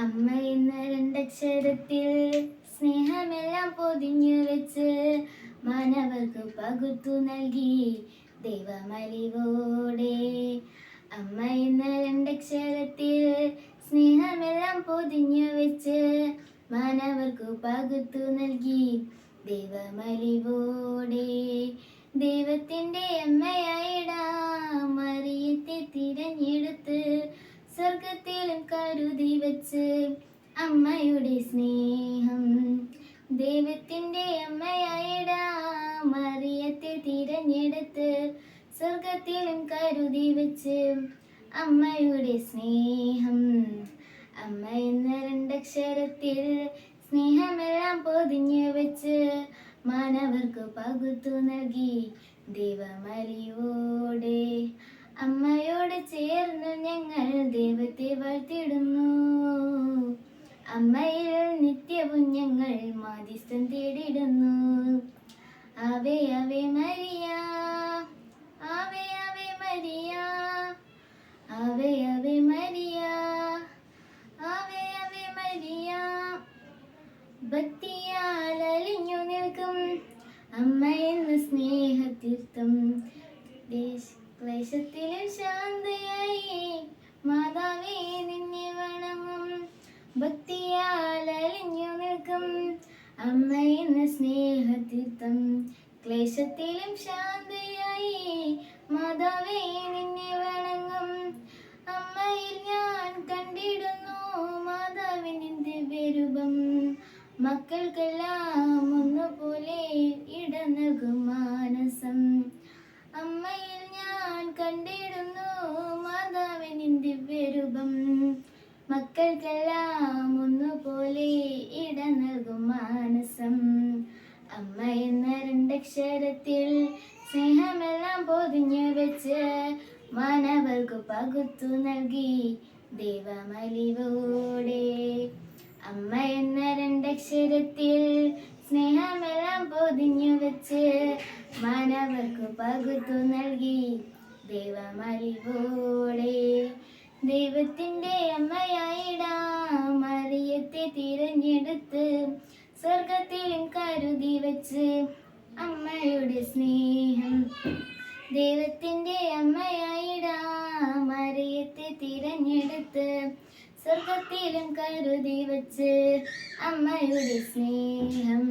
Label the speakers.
Speaker 1: അമ്മ എന്ന രണ്ടക്ഷരത്തിൽ സ്നേഹമെല്ലാം പൊതിഞ്ഞു വെച്ച് മാനവർക്ക് പകുത്തു നൽകി ദൈവമലിവോടെ. അമ്മ എന്ന രണ്ടക്ഷരത്തിൽ സ്നേഹമെല്ലാം പൊതിഞ്ഞു വെച്ച് മാനവർക്ക് പകുത്തു നൽകി ദൈവമലിവോടെ. ദൈവത്തിന്റെ അമ്മയായിടാം മറിയത്തെ തിരഞ്ഞെടുത്ത് സ്വർഗത്തിലും കരുതി വെച്ച് അമ്മയുടെ സ്നേഹം ദൈവത്തിന്റെ അമ്മയായിടാം. മറിയത്തെ തിരഞ്ഞെടുത്ത് സ്വർഗത്തിലും കരുതി വെച്ച് അമ്മയുടെ സ്നേഹം. അമ്മ എന്ന രണ്ടക്ഷരത്തിൽ സ്നേഹമെല്ലാം പൊതിഞ്ഞു വെച്ച് മാനവർക്ക് പകുത്തു നൽകി ദൈവമലിയോടെ അമ്മയോട് ചേർന്ന് ഞങ്ങൾ ദൈവത്തെ വാഴ്ത്തിടുന്നു അമ്മയിൽ നിത്യവും ഞങ്ങൾ മാധ്യസ്ഥം തേടിടുന്നു അവേ അവേ മരിയ അവേ അവേ മരിയ അവേ അവേ മരിയ അവേ അവേ മരിയ. ഭക്തിയാൽ അലിഞ്ഞു നിൽക്കും അമ്മ എന്ന സ്നേഹതീർത്ഥം ദേശ ക്ലേശത്തിലും ശാന്തയായി മാതാവേ നിന്നെ വണങ്ങും. ഭക്തിയാൽ അലിഞ്ഞു നിൽക്കും. അമ്മ എന്ന സ്നേഹതീർത്ഥം ക്ലേശത്തിലും ശാന്തയായി മാതാവേ നിന്നെ വണങ്ങും. അമ്മയിൽ ഞാൻ കണ്ടിടുന്നു മാതാവിനിന്റെ ദിവ്യരൂപം മക്കൾക്കെല്ലാം ഒന്നുപോലെ ഇട നൽകും മാനസം. അമ്മയിൽ ഞാൻ കണ്ടിടുന്നു മാതാവിന്റെ ദിവ്യരൂപം മക്കൾക്കെല്ലാം ഒന്നുപോലെ ഇട നൽകും മാനസം. അമ്മ എന്ന രണ്ടക്ഷരത്തിൽ സ്നേഹമെല്ലാം പൊതിഞ്ഞു വെച്ച് മാനവർക്ക് പകുത്തു നൽകി ദൈവമലിവോടെ. അമ്മ എന്ന രണ്ടക്ഷരത്തിൽ സ്നേഹമെല്ലാം പൊതിഞ്ഞു വെച്ച് മാനവർക്ക് പകുത്തു നൽകി ദൈവമലിവോടെ ദൈവത്തിന്റെ അമ്മയായിടാം മറിയത്തെ തിരഞ്ഞെടുത്ത് സ്വർഗത്തിലും കരുതി വച്ച് അമ്മയുടെ സ്നേഹം. ദൈവത്തിന്റെ അമ്മയായിടാം മറിയത്തെ തിരഞ്ഞെടുത്ത് സ്വർഗത്തിലും കരുതി വച്ച് അമ്മയുടെ സ്നേഹം.